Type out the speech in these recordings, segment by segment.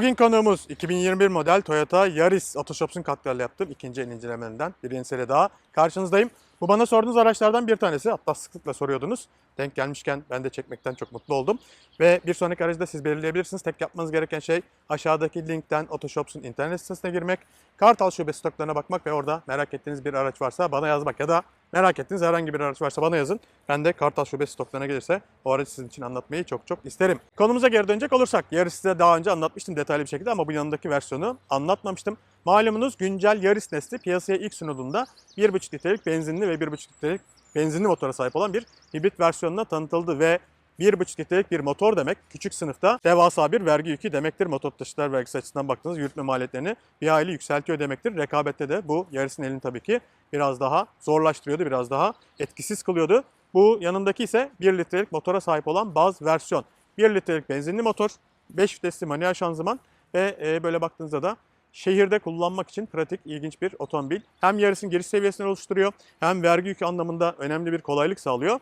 Bugün konuğumuz 2021 model Toyota Yaris Otoshops'un katkılarıyla yaptığım ikinci el incelemelerinden bir yeni daha karşınızdayım. Bu bana sorduğunuz araçlardan bir tanesi. Hatta sıklıkla soruyordunuz. Denk gelmişken ben de çekmekten çok mutlu oldum. Ve bir sonraki aracı da siz belirleyebilirsiniz. Tek yapmanız gereken şey aşağıdaki linkten Otoshops'un internet sitesine girmek, Kartal Şube stoklarına bakmak ve orada merak ettiğiniz bir araç varsa bana yazmak ya da merak ettiğiniz herhangi bir araç varsa bana yazın. Ben de Kartal Şube stoklarına gelirse o aracı sizin için anlatmayı çok çok isterim. Konumuza geri dönecek olursak, Yaris size daha önce anlatmıştım detaylı bir şekilde ama bu yanındaki versiyonu anlatmamıştım. Malumunuz güncel Yaris nesli piyasaya ilk sunulduğunda 1.5 litrelik benzinli ve 1.5 litrelik benzinli motora sahip olan bir hibrit versiyonuna tanıtıldı ve 1.5 litrelik bir motor demek küçük sınıfta devasa bir vergi yükü demektir. Motor taşıtlar vergisi açısından baktığınız yürütme maliyetlerini bir hayli yükseltiyor demektir. Rekabette de bu yarısın elini tabii ki biraz daha zorlaştırıyordu, biraz daha etkisiz kılıyordu. Bu yanındaki ise 1 litrelik motora sahip olan baz versiyon. 1 litrelik benzinli motor, 5 vitesli manuel şanzıman ve e, böyle baktığınızda da şehirde kullanmak için pratik, ilginç bir otomobil. Hem yarısın giriş seviyesini oluşturuyor, hem vergi yükü anlamında önemli bir kolaylık sağlıyor.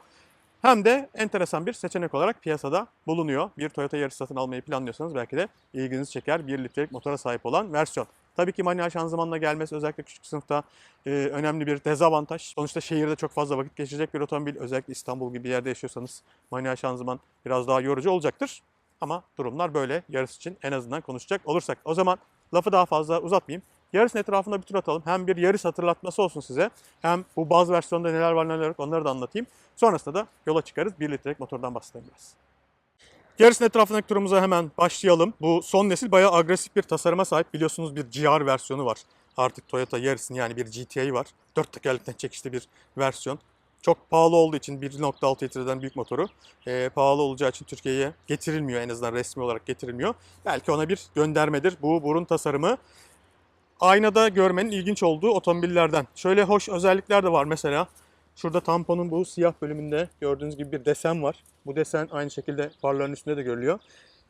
Hem de enteresan bir seçenek olarak piyasada bulunuyor. Bir Toyota Yaris satın almayı planlıyorsanız belki de ilginizi çeker 1 litrelik motora sahip olan versiyon. Tabii ki manuel şanzımanla gelmesi özellikle küçük sınıfta e, önemli bir dezavantaj. Sonuçta şehirde çok fazla vakit geçirecek bir otomobil. Özellikle İstanbul gibi bir yerde yaşıyorsanız manuel şanzıman biraz daha yorucu olacaktır. Ama durumlar böyle. Yarış için en azından konuşacak olursak. O zaman lafı daha fazla uzatmayayım. Yarısın etrafında bir tur atalım. Hem bir yarış hatırlatması olsun size. Hem bu baz versiyonda neler var neler yok onları da anlatayım. Sonrasında da yola çıkarız. 1 litrelik motordan bahsedelim biraz. Yarısın etrafındaki turumuza hemen başlayalım. Bu son nesil bayağı agresif bir tasarıma sahip. Biliyorsunuz bir GR versiyonu var. Artık Toyota Yaris'in yani bir GTI var. Dört tekerlekten çekişli bir versiyon. Çok pahalı olduğu için 1.6 litreden büyük motoru e, pahalı olacağı için Türkiye'ye getirilmiyor en azından resmi olarak getirilmiyor. Belki ona bir göndermedir bu burun tasarımı. Aynada görmenin ilginç olduğu otomobillerden. Şöyle hoş özellikler de var mesela. Şurada tamponun bu siyah bölümünde gördüğünüz gibi bir desen var. Bu desen aynı şekilde farların üstünde de görülüyor.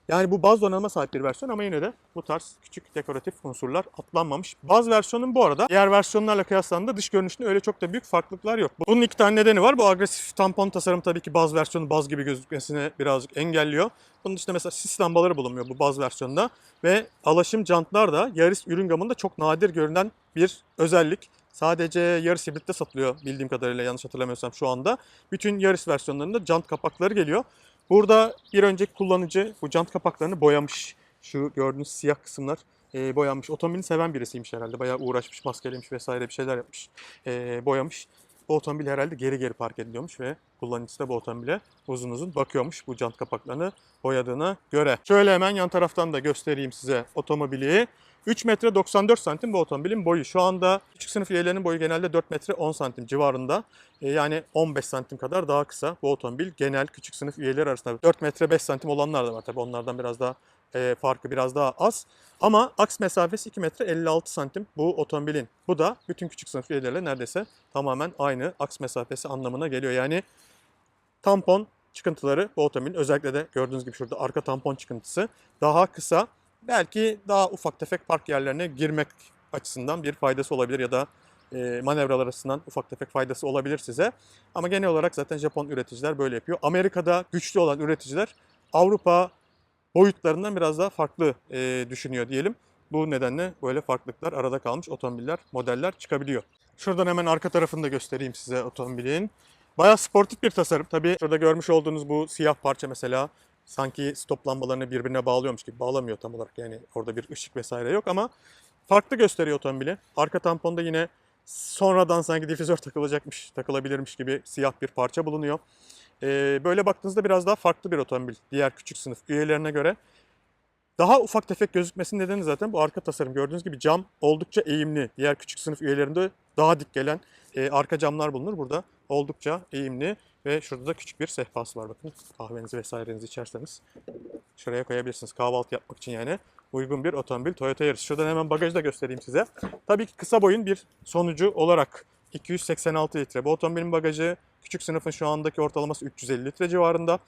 Yani bu baz donanıma sahip bir versiyon ama yine de bu tarz küçük dekoratif unsurlar atlanmamış. Baz versiyonun bu arada diğer versiyonlarla kıyaslandığında dış görünüşünde öyle çok da büyük farklılıklar yok. Bunun iki tane nedeni var. Bu agresif tampon tasarım tabii ki baz versiyonu baz gibi gözükmesini birazcık engelliyor. Bunun dışında mesela sis lambaları bulunmuyor bu baz versiyonda. Ve alaşım jantlar da Yaris ürün gamında çok nadir görünen bir özellik. Sadece Yaris hibritte satılıyor bildiğim kadarıyla yanlış hatırlamıyorsam şu anda. Bütün Yaris versiyonlarında jant kapakları geliyor. Burada bir önceki kullanıcı bu jant kapaklarını boyamış. Şu gördüğünüz siyah kısımlar e, boyanmış. Otomobilini seven birisiymiş herhalde. Bayağı uğraşmış, maskelemiş vesaire bir şeyler yapmış. E, boyamış. Bu otomobil herhalde geri geri park ediliyormuş ve kullanıcısı da bu otomobile uzun uzun bakıyormuş bu jant kapaklarını boyadığına göre. Şöyle hemen yan taraftan da göstereyim size otomobili. 3 metre 94 santim bu otomobilin boyu. Şu anda küçük sınıf üyelerinin boyu genelde 4 metre 10 santim civarında. E, yani 15 santim kadar daha kısa bu otomobil. Genel küçük sınıf üyeleri arasında 4 metre 5 santim olanlar da var tabii onlardan biraz daha e, farkı biraz daha az. Ama aks mesafesi 2 metre 56 santim bu otomobilin. Bu da bütün küçük sınıf üyeleriyle neredeyse tamamen aynı aks mesafesi anlamına geliyor. Yani tampon çıkıntıları bu otomobilin özellikle de gördüğünüz gibi şurada arka tampon çıkıntısı daha kısa. Belki daha ufak tefek park yerlerine girmek açısından bir faydası olabilir ya da e, manevralar açısından ufak tefek faydası olabilir size. Ama genel olarak zaten Japon üreticiler böyle yapıyor. Amerika'da güçlü olan üreticiler Avrupa boyutlarından biraz daha farklı e, düşünüyor diyelim. Bu nedenle böyle farklılıklar arada kalmış otomobiller, modeller çıkabiliyor. Şuradan hemen arka tarafını da göstereyim size otomobilin. Bayağı sportif bir tasarım. Tabii şurada görmüş olduğunuz bu siyah parça mesela sanki stop lambalarını birbirine bağlıyormuş gibi bağlamıyor tam olarak. Yani orada bir ışık vesaire yok ama farklı gösteriyor otomobili. Arka tamponda yine sonradan sanki difüzör takılacakmış, takılabilirmiş gibi siyah bir parça bulunuyor. Ee, böyle baktığınızda biraz daha farklı bir otomobil diğer küçük sınıf üyelerine göre. Daha ufak tefek gözükmesinin nedeni zaten bu arka tasarım. Gördüğünüz gibi cam oldukça eğimli. Diğer küçük sınıf üyelerinde daha dik gelen e, arka camlar bulunur. Burada oldukça eğimli ve şurada da küçük bir sehpası var bakın. Kahvenizi vesairenizi içerseniz şuraya koyabilirsiniz kahvaltı yapmak için yani. Uygun bir otomobil Toyota Yaris. Şuradan hemen bagajı da göstereyim size. Tabii ki kısa boyun bir sonucu olarak 286 litre. Bu otomobilin bagajı küçük sınıfın şu andaki ortalaması 350 litre civarında.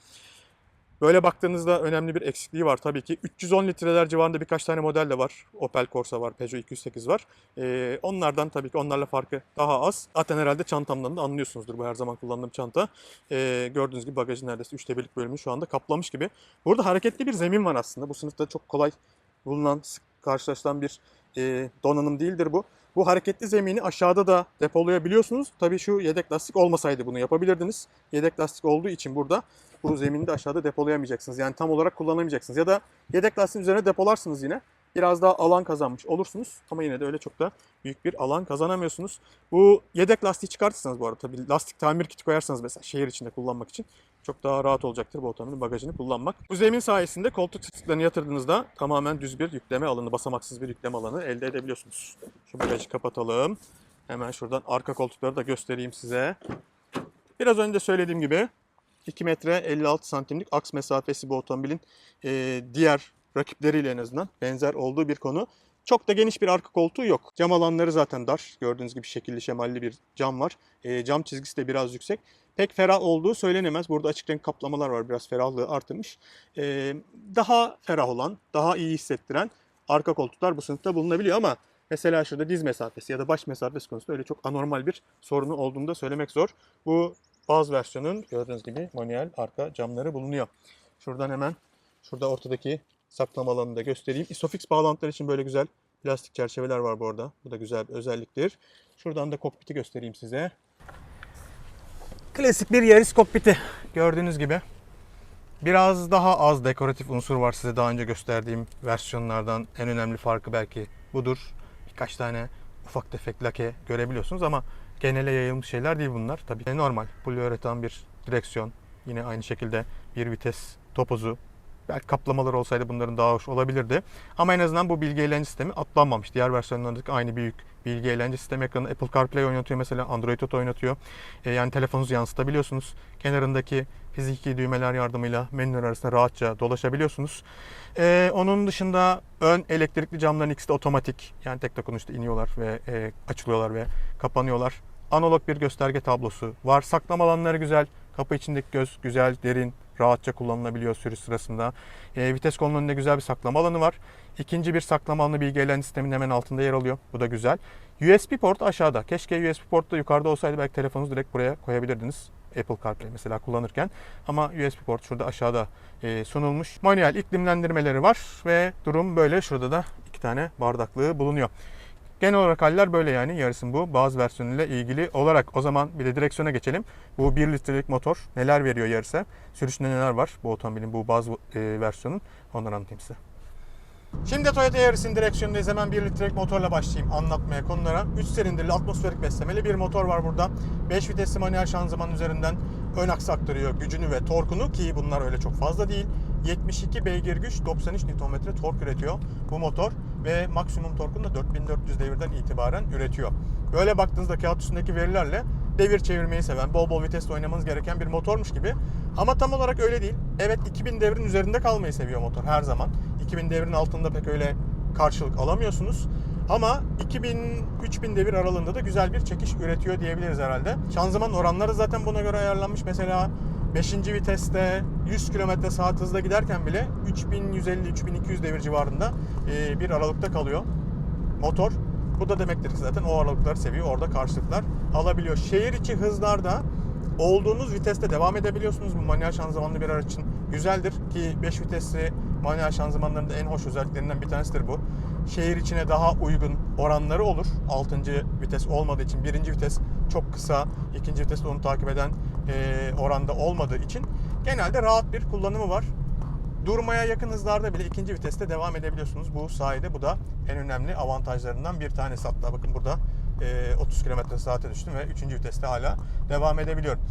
Böyle baktığınızda önemli bir eksikliği var tabii ki. 310 litreler civarında birkaç tane model de var. Opel Corsa var, Peugeot 208 var. Ee, onlardan tabii ki onlarla farkı daha az. Zaten herhalde çantamdan da anlıyorsunuzdur bu her zaman kullandığım çanta. Ee, gördüğünüz gibi bagajın neredeyse üçte birlik bölümünü şu anda kaplamış gibi. Burada hareketli bir zemin var aslında. Bu sınıfta çok kolay bulunan, sık karşılaşılan bir e, donanım değildir bu. Bu hareketli zemini aşağıda da depolayabiliyorsunuz. Tabii şu yedek lastik olmasaydı bunu yapabilirdiniz. Yedek lastik olduğu için burada bu zemini de aşağıda depolayamayacaksınız. Yani tam olarak kullanamayacaksınız. Ya da yedek lastiğin üzerine depolarsınız yine. Biraz daha alan kazanmış olursunuz. Ama yine de öyle çok da büyük bir alan kazanamıyorsunuz. Bu yedek lastiği çıkartırsanız bu arada tabii lastik tamir kiti koyarsanız mesela şehir içinde kullanmak için çok daha rahat olacaktır bu otomobilin bagajını kullanmak. Bu zemin sayesinde koltuk sırtlarını yatırdığınızda tamamen düz bir yükleme alanı, basamaksız bir yükleme alanı elde edebiliyorsunuz. Şu bagajı kapatalım. Hemen şuradan arka koltukları da göstereyim size. Biraz önce söylediğim gibi 2 metre 56 santimlik aks mesafesi bu otomobilin e, diğer rakipleriyle en azından benzer olduğu bir konu. Çok da geniş bir arka koltuğu yok. Cam alanları zaten dar. Gördüğünüz gibi şekilli şemalli bir cam var. E, cam çizgisi de biraz yüksek. Pek ferah olduğu söylenemez. Burada açık renk kaplamalar var. Biraz ferahlığı artırmış. E, daha ferah olan, daha iyi hissettiren arka koltuklar bu sınıfta bulunabiliyor ama mesela şurada diz mesafesi ya da baş mesafesi konusunda öyle çok anormal bir sorunu olduğunu da söylemek zor. Bu bazı versiyonun gördüğünüz gibi manuel arka camları bulunuyor. Şuradan hemen şurada ortadaki saklama alanını da göstereyim. Isofix bağlantılar için böyle güzel plastik çerçeveler var bu arada. Bu da güzel bir özelliktir. Şuradan da kokpiti göstereyim size. Klasik bir Yaris kokpiti gördüğünüz gibi. Biraz daha az dekoratif unsur var size daha önce gösterdiğim versiyonlardan. En önemli farkı belki budur. Birkaç tane ufak tefek lake görebiliyorsunuz ama genele yayılmış şeyler değil bunlar. Tabii normal poliüretan bir direksiyon. Yine aynı şekilde bir vites topuzu. Belki kaplamalar olsaydı bunların daha hoş olabilirdi. Ama en azından bu bilgi eğlence sistemi atlanmamış. Diğer versiyonlarındaki aynı büyük bilgi eğlence sistemi ekranı Apple CarPlay oynatıyor mesela Android Auto oynatıyor. E, yani telefonunuzu yansıtabiliyorsunuz. Kenarındaki fiziki düğmeler yardımıyla menüler arasında rahatça dolaşabiliyorsunuz. E, onun dışında ön elektrikli camların ikisi de otomatik. Yani tek dokunuşta iniyorlar ve e, açılıyorlar ve kapanıyorlar. Analog bir gösterge tablosu var. Saklama alanları güzel. Kapı içindeki göz güzel, derin, rahatça kullanılabiliyor sürüş sırasında. E, vites kolunun önünde güzel bir saklama alanı var. İkinci bir saklama alanı bilgi eğlence sisteminin hemen altında yer alıyor. Bu da güzel. USB port aşağıda. Keşke USB port da yukarıda olsaydı belki telefonunuzu direkt buraya koyabilirdiniz. Apple CarPlay mesela kullanırken. Ama USB port şurada aşağıda e, sunulmuş. Manuel iklimlendirmeleri var ve durum böyle. Şurada da iki tane bardaklığı bulunuyor. Genel olarak haller böyle yani yarısın bu bazı versiyonuyla ilgili olarak. O zaman bir de direksiyona geçelim. Bu 1 litrelik motor neler veriyor yarısı? Sürüşünde neler var bu otomobilin bu bazı e, versiyonun onları anlatayım size. Şimdi Toyota Yaris'in direksiyonundayız. Hemen 1 litrelik motorla başlayayım anlatmaya konulara. 3 silindirli atmosferik beslemeli bir motor var burada. 5 vitesli manuel şanzıman üzerinden ön aksı aktarıyor gücünü ve torkunu ki bunlar öyle çok fazla değil. 72 beygir güç 93 Nm tork üretiyor bu motor ve maksimum torkunu da 4400 devirden itibaren üretiyor. Böyle baktığınızda kağıt üstündeki verilerle devir çevirmeyi seven, bol bol vitesle oynamanız gereken bir motormuş gibi. Ama tam olarak öyle değil. Evet 2000 devrin üzerinde kalmayı seviyor motor her zaman. 2000 devrin altında pek öyle karşılık alamıyorsunuz. Ama 2000-3000 devir aralığında da güzel bir çekiş üretiyor diyebiliriz herhalde. Şanzıman oranları zaten buna göre ayarlanmış. Mesela 5. viteste 100 km saat hızla giderken bile 3150-3200 devir civarında e, bir aralıkta kalıyor motor. Bu da demektir ki zaten o aralıkları seviyor. Orada karşılıklar alabiliyor. Şehir içi hızlarda olduğunuz viteste devam edebiliyorsunuz. Bu manuel şanzımanlı bir araç için güzeldir ki 5 vitesli manuel şanzımanların da en hoş özelliklerinden bir tanesidir bu. Şehir içine daha uygun oranları olur. 6. vites olmadığı için 1. vites çok kısa, 2. vites de onu takip eden e, oranda olmadığı için genelde rahat bir kullanımı var. Durmaya yakın hızlarda bile ikinci viteste devam edebiliyorsunuz. Bu sayede bu da en önemli avantajlarından bir tanesi. Hatta bakın burada e, 30 km saate düştüm ve 3. viteste hala devam edebiliyorum.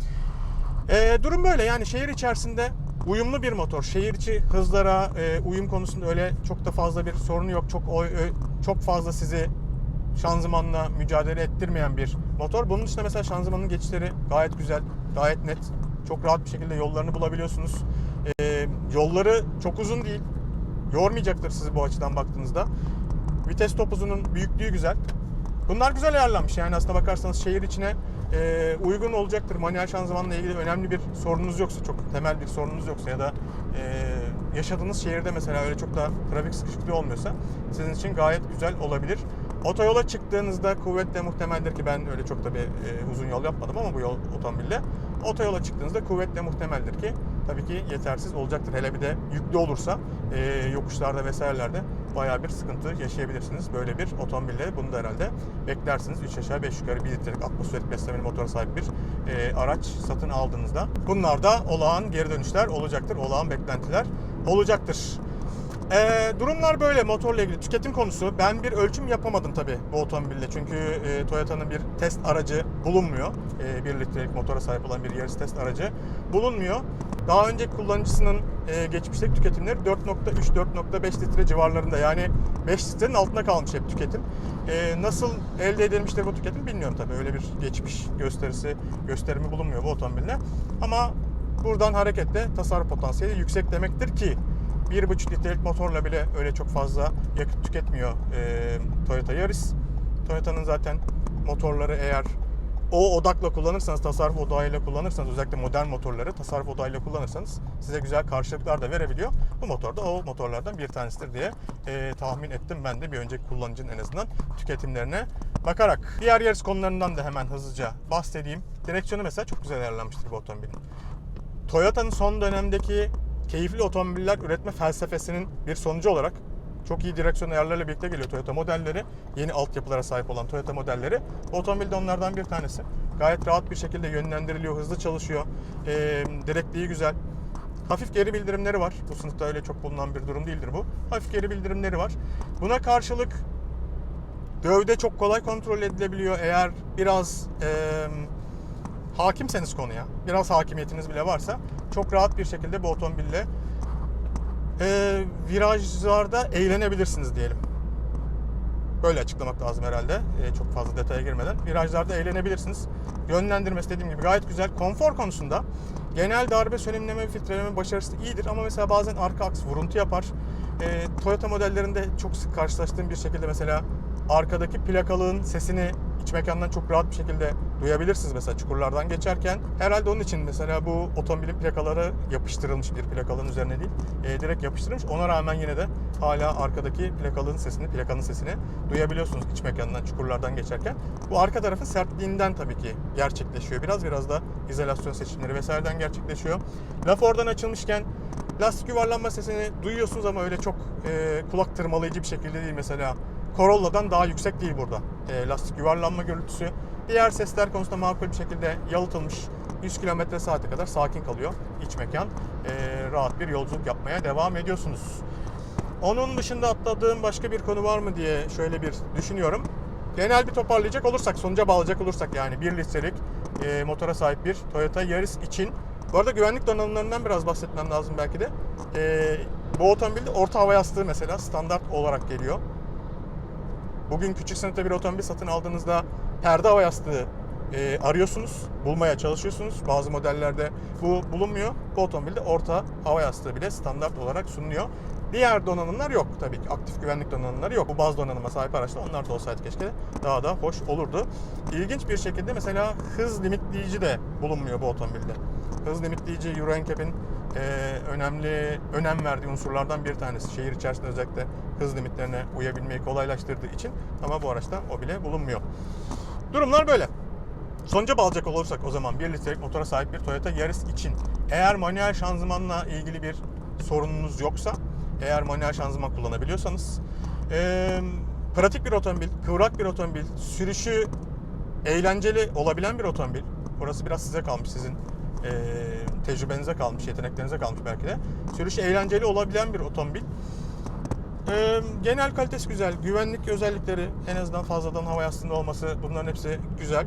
E, durum böyle yani şehir içerisinde uyumlu bir motor. Şehir içi hızlara e, uyum konusunda öyle çok da fazla bir sorunu yok. Çok o, çok fazla sizi şanzımanla mücadele ettirmeyen bir motor. Bunun dışında mesela şanzımanın geçişleri gayet güzel, gayet net. Çok rahat bir şekilde yollarını bulabiliyorsunuz. E, yolları çok uzun değil. Yormayacaktır sizi bu açıdan baktığınızda. Vites topuzunun büyüklüğü güzel. Bunlar güzel ayarlanmış yani aslına bakarsanız şehir içine e, uygun olacaktır. Manuel şanzımanla ilgili önemli bir sorununuz yoksa, çok temel bir sorunuz yoksa ya da e, yaşadığınız şehirde mesela öyle çok da trafik sıkışıklığı olmuyorsa sizin için gayet güzel olabilir. Otoyola çıktığınızda kuvvetle muhtemeldir ki ben öyle çok da bir e, uzun yol yapmadım ama bu yol otomobille. Otoyola çıktığınızda kuvvetle muhtemeldir ki tabii ki yetersiz olacaktır. Hele bir de yüklü olursa e, yokuşlarda vesairelerde bayağı bir sıkıntı yaşayabilirsiniz. Böyle bir otomobille bunu da herhalde beklersiniz. 3 aşağı 5 yukarı 1 litrelik atmosferik beslemeli motora sahip bir e, araç satın aldığınızda. Bunlar da olağan geri dönüşler olacaktır. Olağan beklentiler olacaktır. Ee, durumlar böyle motorla ilgili tüketim konusu. Ben bir ölçüm yapamadım tabii bu otomobille. Çünkü e, Toyota'nın bir test aracı bulunmuyor. E, 1 litrelik motora sahip olan bir yarış test aracı bulunmuyor. Daha önceki kullanıcısının e, geçmişteki tüketimleri 4.3-4.5 litre civarlarında. Yani 5 litrenin altında kalmış hep tüketim. E, nasıl elde edilmiştir bu tüketim bilmiyorum tabii. Öyle bir geçmiş gösterisi, gösterimi bulunmuyor bu otomobille. Ama buradan hareketle tasarruf potansiyeli yüksek demektir ki 1.5 litrelik motorla bile öyle çok fazla yakıt tüketmiyor e, Toyota Yaris. Toyota'nın zaten motorları eğer o odakla kullanırsanız, tasarruf odağıyla kullanırsanız, özellikle modern motorları tasarruf odağıyla kullanırsanız size güzel karşılıklar da verebiliyor. Bu motor da o motorlardan bir tanesidir diye e, tahmin ettim ben de bir önceki kullanıcının en azından tüketimlerine bakarak. Diğer yarış konularından da hemen hızlıca bahsedeyim. Direksiyonu mesela çok güzel ayarlanmıştır bu otomobilin. Toyota'nın son dönemdeki keyifli otomobiller üretme felsefesinin bir sonucu olarak çok iyi direksiyon ayarlarıyla birlikte geliyor Toyota modelleri. Yeni altyapılara sahip olan Toyota modelleri. Otomobil de onlardan bir tanesi. Gayet rahat bir şekilde yönlendiriliyor, hızlı çalışıyor. Ee, direkliği güzel. Hafif geri bildirimleri var. Bu sınıfta öyle çok bulunan bir durum değildir bu. Hafif geri bildirimleri var. Buna karşılık gövde çok kolay kontrol edilebiliyor. Eğer biraz eee hakimseniz konuya, biraz hakimiyetiniz bile varsa çok rahat bir şekilde bu otomobille e, virajlarda eğlenebilirsiniz diyelim. Böyle açıklamak lazım herhalde. E, çok fazla detaya girmeden. Virajlarda eğlenebilirsiniz. Yönlendirmesi dediğim gibi gayet güzel. Konfor konusunda genel darbe sönümleme ve filtreleme başarısı iyidir ama mesela bazen arka aks vuruntu yapar. E, Toyota modellerinde çok sık karşılaştığım bir şekilde mesela arkadaki plakalığın sesini iç mekandan çok rahat bir şekilde duyabilirsiniz mesela çukurlardan geçerken. Herhalde onun için mesela bu otomobilin plakaları yapıştırılmış bir plakalığın üzerine değil. e, direkt yapıştırılmış. Ona rağmen yine de hala arkadaki plakalığın sesini, plakanın sesini duyabiliyorsunuz iç mekandan, çukurlardan geçerken. Bu arka tarafın sertliğinden tabii ki gerçekleşiyor. Biraz biraz da izolasyon seçimleri vesaireden gerçekleşiyor. Laf oradan açılmışken lastik yuvarlanma sesini duyuyorsunuz ama öyle çok e, kulak tırmalayıcı bir şekilde değil mesela. Corolla'dan daha yüksek değil burada. E, lastik yuvarlanma gürültüsü. Diğer sesler konusunda makul bir şekilde yalıtılmış. 100 km saate kadar sakin kalıyor iç mekan. E, rahat bir yolculuk yapmaya devam ediyorsunuz. Onun dışında atladığım başka bir konu var mı diye şöyle bir düşünüyorum. Genel bir toparlayacak olursak, sonuca bağlayacak olursak yani 1 litrelik e, motora sahip bir Toyota Yaris için. Bu arada güvenlik donanımlarından biraz bahsetmem lazım belki de. E, bu otomobilde orta hava yastığı mesela standart olarak geliyor. Bugün küçük sınıfta bir otomobil satın aldığınızda perde hava yastığı e, arıyorsunuz, bulmaya çalışıyorsunuz. Bazı modellerde bu bulunmuyor. Bu otomobilde orta hava yastığı bile standart olarak sunuluyor. Diğer donanımlar yok tabii ki. Aktif güvenlik donanımları yok. Bu baz donanıma sahip araçlar onlar da olsaydı keşke daha da hoş olurdu. İlginç bir şekilde mesela hız limitleyici de bulunmuyor bu otomobilde. Hız limitleyici Euro NCAP'in e, önemli önem verdiği unsurlardan bir tanesi. Şehir içerisinde özellikle hız limitlerine uyabilmeyi kolaylaştırdığı için ama bu araçta o bile bulunmuyor. Durumlar böyle. Sonuca bağlayacak olursak o zaman 1 litrelik motora sahip bir Toyota Yaris için eğer manuel şanzımanla ilgili bir sorununuz yoksa eğer manuel şanzıman kullanabiliyorsanız eee, pratik bir otomobil, kıvrak bir otomobil, sürüşü eğlenceli olabilen bir otomobil. Burası biraz size kalmış, sizin eee, tecrübenize kalmış, yeteneklerinize kalmış belki de. Sürüşü eğlenceli olabilen bir otomobil. Eee, genel kalitesi güzel, güvenlik özellikleri en azından fazladan hava yastığında olması bunların hepsi güzel.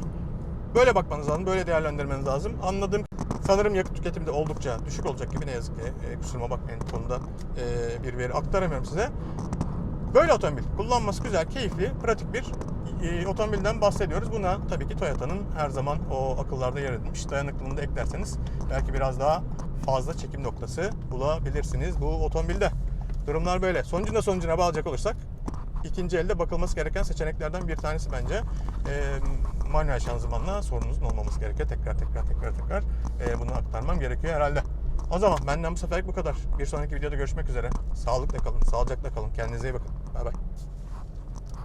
Böyle bakmanız lazım, böyle değerlendirmeniz lazım. Anladığım sanırım yakıt tüketimi de oldukça düşük olacak gibi ne yazık ki. E, kusuruma bakmayın konuda e, bir veri aktaramıyorum size. Böyle otomobil. Kullanması güzel, keyifli, pratik bir e, otomobilden bahsediyoruz. Buna tabii ki Toyota'nın her zaman o akıllarda yer edilmiş dayanıklılığını da eklerseniz belki biraz daha fazla çekim noktası bulabilirsiniz bu otomobilde. Durumlar böyle. Sonucunda sonucuna bağlayacak olursak ikinci elde bakılması gereken seçeneklerden bir tanesi bence. E, manuel şanzımanla sorununuzun olmaması gerekiyor. Tekrar tekrar tekrar tekrar e, bunu aktarmam gerekiyor herhalde. O zaman benden bu seferlik bu kadar. Bir sonraki videoda görüşmek üzere. Sağlıkla kalın, sağlıcakla kalın. Kendinize iyi bakın. Bay bay.